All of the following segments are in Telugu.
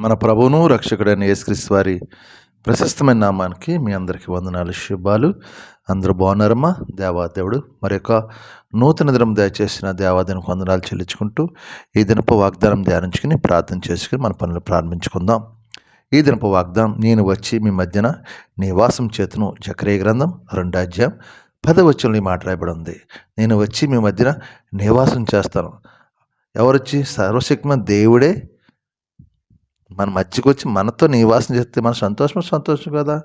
మన ప్రభువును రక్షకుడైన యేసుక్రీస్తు వారి ప్రశస్తమైన నామానికి మీ అందరికీ వందనాలు. శుభాలు. అందరూ బాగున్నారమ్మా? దేవాదేవుడు. మరి యొక్క నూతన దినం దయచేసిన దేవాదేవునికి వందనాలు చెల్లించుకుంటూ ఈ దినపు వాగ్దానం ధ్యానించుకుని ప్రార్థన చేసుకుని మన పనులు ప్రారంభించుకుందాం. ఈ దినపు వాగ్దానం నేను వచ్చి మీ మధ్యన నివాసం చేతును చక్రీయ గ్రంథం రెండాధ్యాయం పదవచ్చులని మాట్లాడబడి మాట రాయబడి ఉంది నేను వచ్చి మీ మధ్యన నివాసం చేస్తాను. ఎవరొచ్చి సర్వశక్తిమ దేవుడే మన మధ్యకి వచ్చి మనతో నివాసం చేస్తే మన సంతోషం సంతోషం కదా.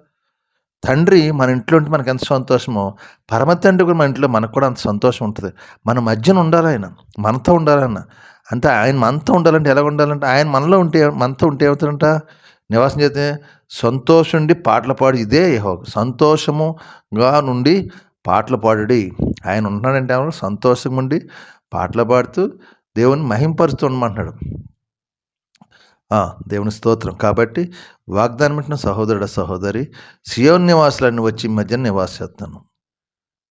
తండ్రి మన ఇంట్లో ఉంటే మనకు ఎంత సంతోషమో పరమ తండ్రి కూడా మన ఇంట్లో మనకు కూడా అంత సంతోషం ఉంటుంది. మన మధ్యన ఉండాలి ఆయన మనతో ఉండాలన్న అంటే ఆయన మనతో ఉండాలంటే ఎలా ఉండాలంటే ఆయన మనలో ఉంటే మనతో ఉంటే ఏమవుతుందంట నివాసం చేస్తే సంతోషం ఉండి పాటలు పాడు ఇదే యెహోవా. సంతోషముగా నుండి పాటలు పాడుడి. ఆయన ఉంటున్నాడంటే ఎవరు? సంతోషంగా ఉండి పాటలు పాడుతూ దేవుని మహింపరుస్తూ ఉండమంటున్నాడు. దేవుని స్తోత్రం. కాబట్టి వాగ్దానం పెట్టిన సహోదరుడ సహోదరి సియోన్ నివాసులన్నీ వచ్చి ఈ మధ్యన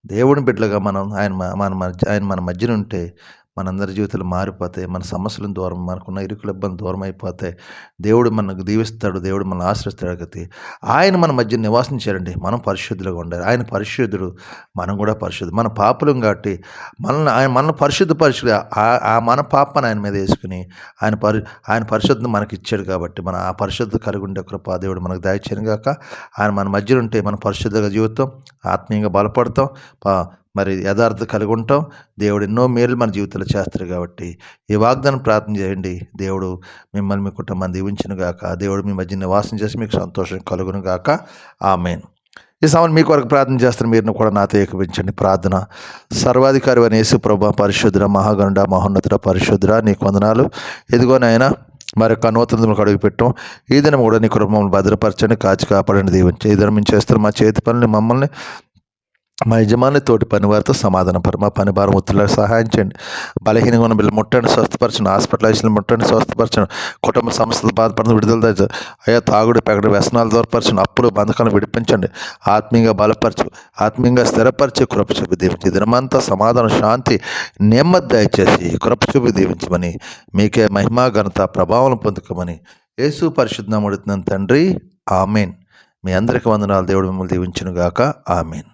దేవుని బిడ్డలుగా మనం ఆయన మన మధ్య ఆయన మన మధ్యన ఉంటే మనందరి జీవితాలు మారిపోతాయి. మన సమస్యలను దూరం మనకున్న ఇరుకుల ఇబ్బంది దూరం అయిపోతాయి దేవుడు మనకు దీవిస్తాడు. దేవుడు మన ఆశ్రయిస్తాడు. గతి ఆయన మన మధ్య నివాసించారండి మనం పరిశుద్ధులుగా ఉండాలి. ఆయన పరిశుద్ధుడు మనం కూడా పరిశుద్ధుడు మన పాపులం కాబట్టి మనల్ని ఆయన మనల్ని పరిశుద్ధ పరిశుద్ధి ఆ మన పాపను ఆయన మీద వేసుకుని ఆయన పరి ఆయన పరిశుద్ధం మనకి ఇచ్చాడు కాబట్టి మన ఆ పరిశుద్ధ కలిగి ఉండే కృప దేవుడు మనకు దయచేయను గాక. ఆయన మన మధ్యలో ఉంటే మన పరిశుద్ధంగా జీవితం ఆత్మీయంగా బలపడతాం. మరి యథార్థ కలిగి ఉంటాం దేవుడు ఎన్నో మేలు మన జీవితంలో చేస్తారు కాబట్టి ఈ వాగ్దానం ప్రార్థన చేయండి. దేవుడు మిమ్మల్ని మీ కుటుంబాన్ని దీవించను గాక. దేవుడు మీ మధ్య నివాసం చేసి మీకు సంతోషం కలుగును గాక. ఆమెన్. ఈ సమయం మీ కొరకు ప్రార్థన చేస్తారు మీరు కూడా నాతో ఏకపించండి ప్రార్థన సర్వాధికారి అని యేసు ప్రభా పరిశుద్ర మహాగణుడ మహోన్నతుడ పరిశుద్ర నీ కొందనాలు ఇదిగో మరొక నూతన అడుగు పెట్టాం ఈ దినం కూడా నీ కుటుంబం భద్రపరచండి కాచి కాపాడండి దీవించి ఈ దినం మేము చేస్తున్న మా చేతి పనులు మమ్మల్ని మా యజమాని తోటి పనివారితో సమాధానపరు సమాధాన మా పని భారం ఒత్తిళ్ళకి సహాయం చేయండి. బలహీనంగా ఉన్న బిల్లు ముట్టండి స్వస్థపరచండి. హాస్పిటలైజ్లు ముట్టండి స్వస్థపరచండి. కుటుంబ సమస్యలు బాధపడిన విడుదల దయచు అయ్యా తాగుడు పెగడు వ్యసనాలు దూరపరచండి. అప్పులు బంధకాలను విడిపించండి. ఆత్మీయంగా బలపరచు. ఆత్మీయంగా స్థిరపరిచి కృపచూపి దీవించి. దినమంతా సమాధానం శాంతి నెమ్మది దయచేసి కృపచూపి దీవించమని మీకే మహిమా ఘనత ప్రభావం పొందుకోమని యేసు పరిశుద్ధముడుతున్నాను తండ్రి. ఆమెన్. మీ అందరికి వందనాలు. దేవుడు మిమ్మల్ని దీవించును గాక ఆమెన్.